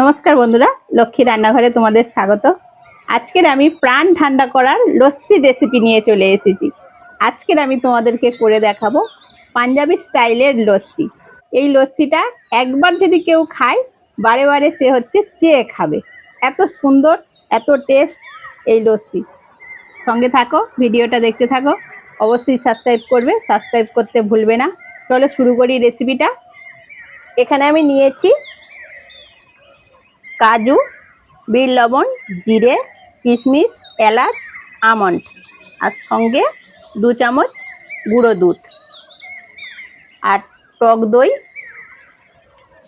নমস্কার বন্ধুরা, লক্ষ্মী রান্নাঘরে তোমাদের স্বাগত। আজকের আমি প্রাণ ঠান্ডা করার লস্যি রেসিপি নিয়ে চলে এসেছি। আজকের আমি তোমাদেরকে করে দেখাবো পাঞ্জাবি স্টাইলের লস্যি। এই লস্যিটা একবার যদি কেউ খায়, বারে বারে সে হচ্ছে চেয়ে খাবে। এত সুন্দর, এত টেস্ট এই লস্যি। সঙ্গে থাকো, ভিডিওটা দেখতে থাকো। অবশ্যই সাবস্ক্রাইব করবে সাবস্ক্রাইব করতে ভুলবে না। চলো শুরু করি রেসিপিটা এখানে আমি নিয়েছি কাজু, বিট লবণ, জিরে, কিশমিশ, এলাচ, আমন্ড আর সঙ্গে দু চামচ গুঁড়ো দুধ আর টক দই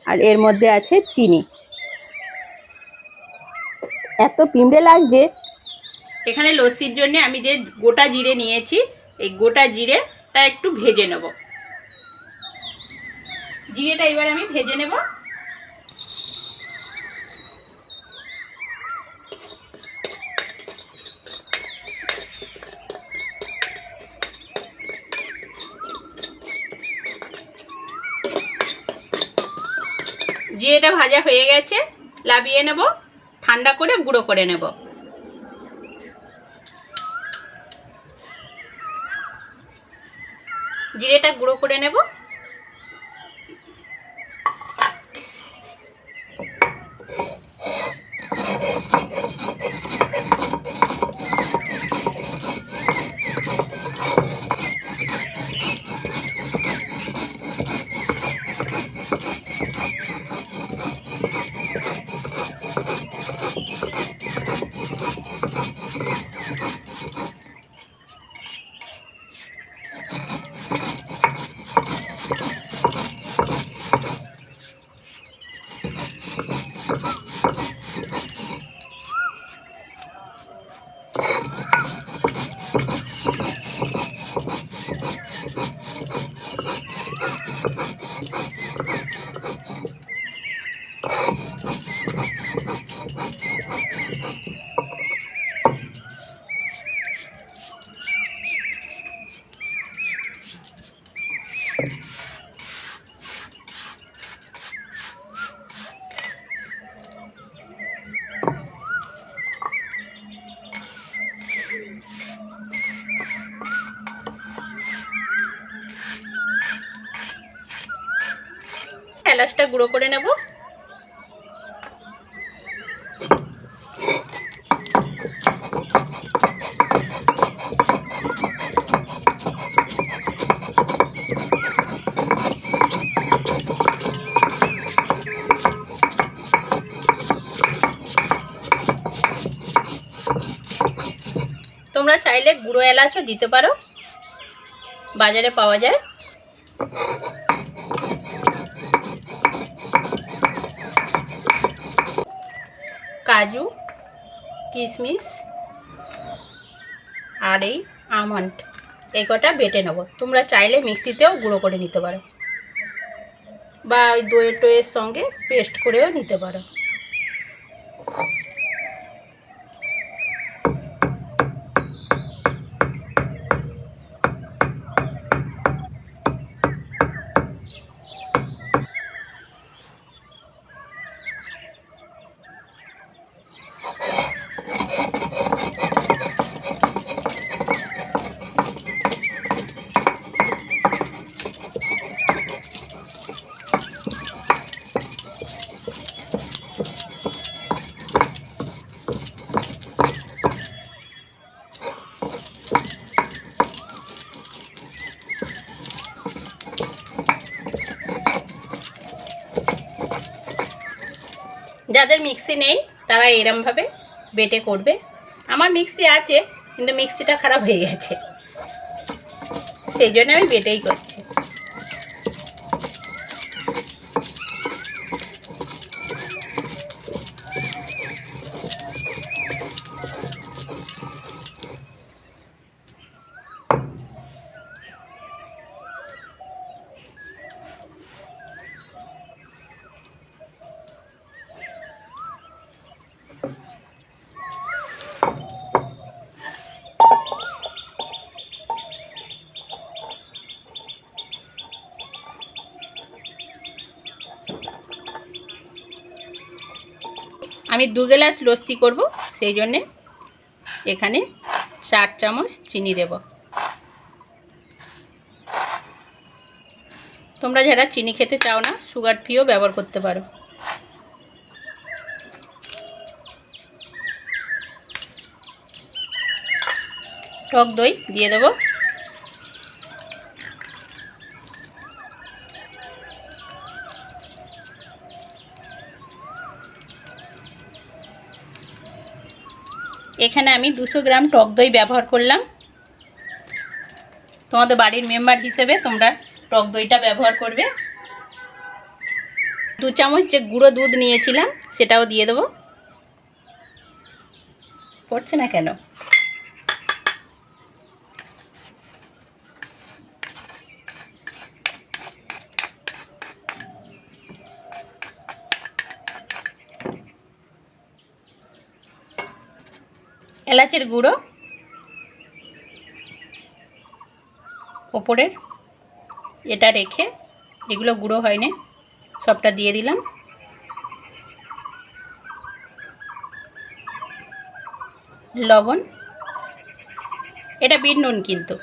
আর এর মধ্যে আছে চিনি। এত পিঁপড়ে লাগছে এখানে লস্যির জন্য আমি যে গোটা জিরে নিয়েছি, এই গোটা জিরেটা একটু ভেজে নেব। জিরেটা এবার আমি ভেজে নেব। জিরেটা ভাজা হয়ে গেছে লাভিয়ে নেব, ঠান্ডা করে গুঁড়ো করে নেব। জিরেটা গুঁড়ো করে নেব। এলাচটা গুঁড়ো করে নেব তোমরা চাইলে গুঁড়ো এলাচও দিতে পারো, বাজারে পাওয়া যায়। কাজু, কিশমিশ, আর এই আমন্ড, এই কটা বেটে নেব। তোমরা চাইলে মিক্সিতেও গুঁড়ো করে নিতে পারো। বা ওই দইয়ের টইয়ের সঙ্গে পেস্ট করেও নিতে পারো। যাদের মিক্সি নেই, তারা এরমভাবে বেটে করবে। আমার মিক্সি আছে, কিন্তু মিক্সিটা খারাপ হয়ে গেছে। সেই জন্য আমি বেটেই করছি। আমি দু গ্লাস লস্যি করব, সেই জন্যে এখানে চার চামচ চিনি দেব। তোমরা যারা চিনি খেতে চাও না, সুগার ফ্রিও ব্যবহার করতে পারো। টক দই দিয়ে দেবো। এখানে আমি দুশো গ্রাম টক দই ব্যবহার করলাম। তোমাদের বাড়ির মেম্বার হিসেবে তোমরা টক দইটা ব্যবহার করবে। দু চামচ যে গুঁড়ো দুধ নিয়েছিলাম, সেটাও দিয়ে দেবো। পড়ছে না কেন? এলাচের গুঁড়ো, ওপরের এটা রেখে এগুলো গুঁড়ো হয়নি, সবটা দিয়ে দিলাম। লবণ, এটা বিট নুন কিন্তু,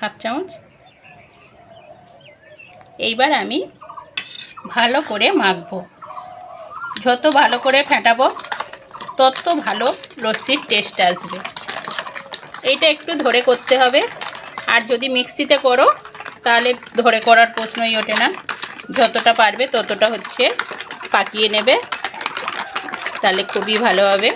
হাফ চামচ। এইবার আমি ভালো করে মাখবো। যত ভালো করে ফেটাবো তত ভালো লস্যির টেস্ট আসবে। এইটা একটু ধরে করতে হবে। আর যদি মিক্সিতে করো, তাহলে ধরে করার প্রশ্নই ওঠে না। যতটা পারবে ততটা হচ্ছে পাকিয়ে নেবে। তাহলে খুবই ভালো হবে।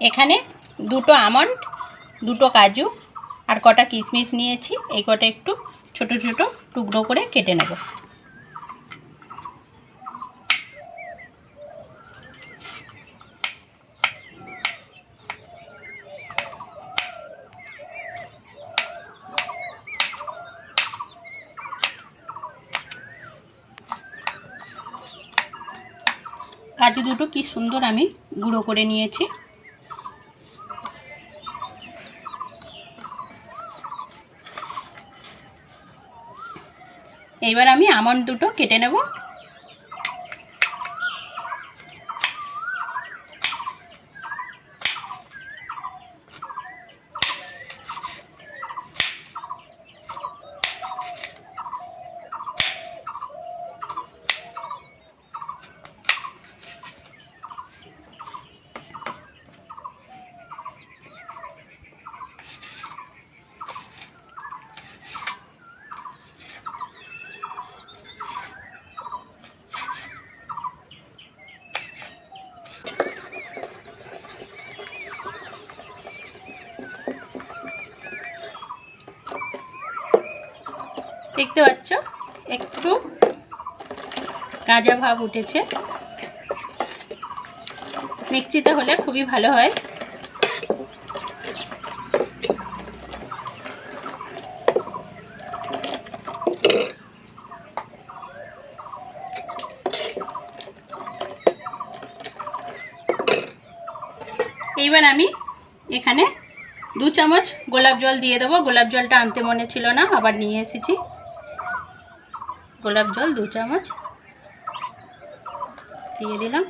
এখানে দুটো আমন্ড, দুটো কাজু আর কটা কিশমিশ নিয়েছি। এই কটা একটু ছোট ছোট টুকরো করে কেটে নেব। কাজু দুটো কি সুন্দর আমি গুঁড়ো করে নিয়েছি। এইবার আমি আমন্ড দুটো কেটে নেব। দেখতে পাচ্ছ? একটু গাঁজা ভাব উঠেছে। মিক্সিতে হলে খুবই ভালো হয়। এইবার আমি এখানে দু চামচ গোলাপ জল দিয়ে দেবো। গোলাপ জলটা আনতে মনে ছিল না, আবার নিয়ে এসেছি। গোলাপ জল দু চামচ দিয়ে দিলাম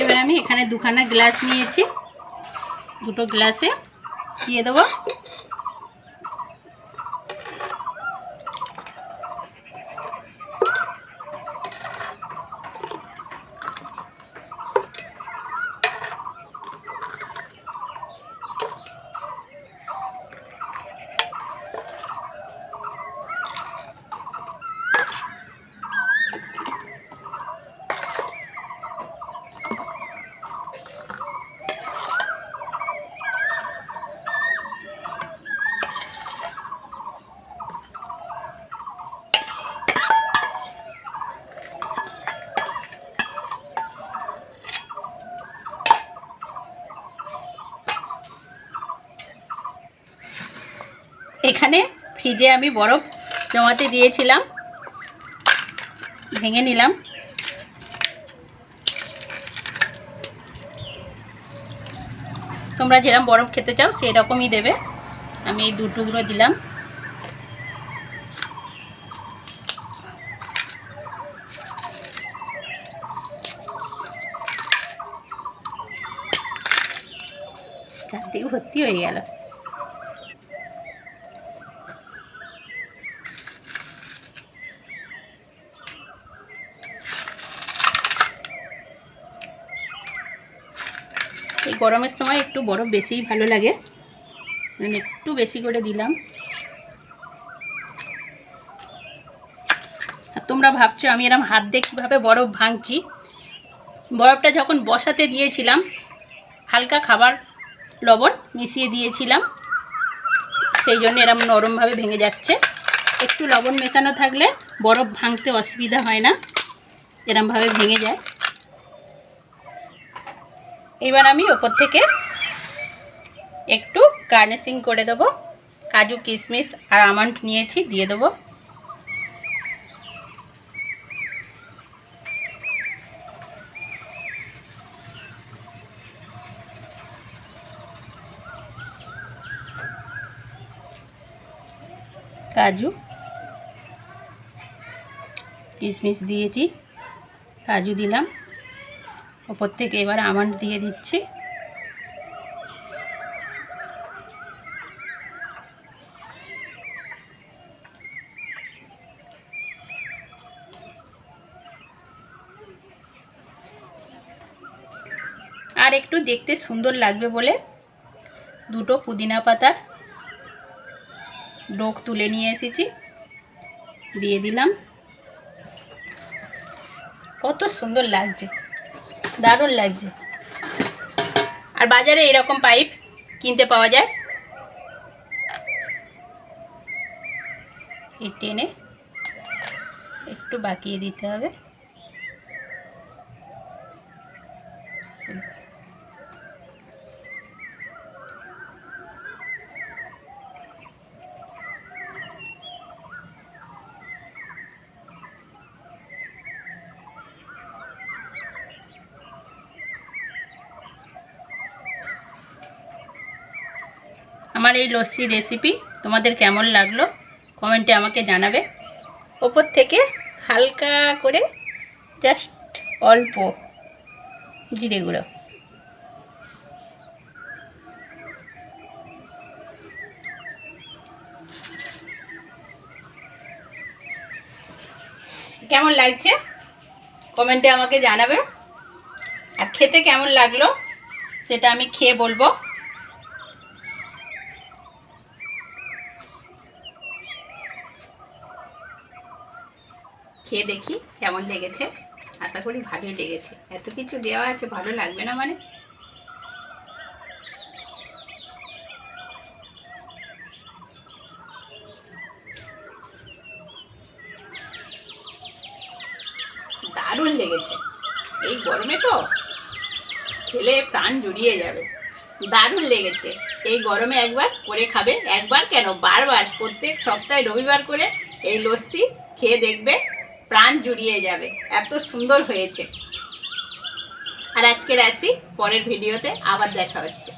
এবার আমি এখানে দুখানা গ্লাস নিয়েছি দুটো গ্লাসে দিয়ে দেবো। এখানে ফ্রিজে আমি বরফ জমাতে দিয়েছিলাম। ভেঙে নিলাম। তোমরা যেরকম বরফ খেতে চাও সেই রকমই দেবে। আমি এই দুটুকরো দিলাম। চারদিকে ভর্তি হয়ে গেল। গরমের সময় একটু বরফ বেশিই ভালো লাগে। একটু বেশি করে দিলাম। তোমরা ভাবছ আমি এরম হাত দিয়ে কীভাবে বরফ ভাঙছি? বরফটা যখন বসাতে দিয়েছিলাম, হালকা খাবার লবণ মিশিয়ে দিয়েছিলাম। সেই জন্য এরম নরমভাবে ভেঙে যাচ্ছে। একটু লবণ মেশানো থাকলে বরফ ভাঙতে অসুবিধা হয় না। এরমভাবে ভেঙে যায়। এবার আমি ওপর থেকে একটু গার্নিশিং করে দেবো। কাজু, কিশমিশ আর আমন্ড নিয়েছি, দিয়ে দেবো। কাজু, কিশমিশ দিয়েছি, কাজু দিলাম। ওপর থেকে এবার আমন্ড দিয়ে দিচ্ছি। আর একটু দেখতে সুন্দর লাগবে বলে দুটো পুদিনা পাতার ডোক তুলে নিয়ে এসেছি। দিয়ে দিলাম। কত সুন্দর লাগছে। দারুণ লাগছে। আর বাজারে এরকম পাইপ কিনতে পাওয়া যায়। এই টেনে একটু বাকিয়ে দিতে হবে। আমার এই লস্যি রেসিপি তোমাদের কেমন লাগল? কমেন্টে আমাকে জানাবে। ওপর থেকে হালকা করে জাস্ট অল্প জিরে গুঁড়ো। কেমন লাগছে? কমেন্টে আমাকে জানাবে। আর খেতে কেমন লাগল? সেটা আমি খেয়ে বলব। খেয়ে দেখি কেমন লেগেছে। আশা করি ভালোই লেগেছে। এত কিছু দেওয়া আছে, ভালো লাগবে না মানে? দারুণ লেগেছে। এই গরমে তো খেলে প্রাণ জুড়িয়ে যাবে। দারুণ লেগেছে। এই গরমে একবার করে খাবে। একবার কেন? বারবার প্রত্যেক সপ্তাহে রবিবার করে এই লস্যি খেয়ে দেখবে প্রাণ জুড়িয়ে যাবে। এত সুন্দর হয়েছে। আর আজকের আসি পরের ভিডিওতে আবার দেখা হচ্ছে।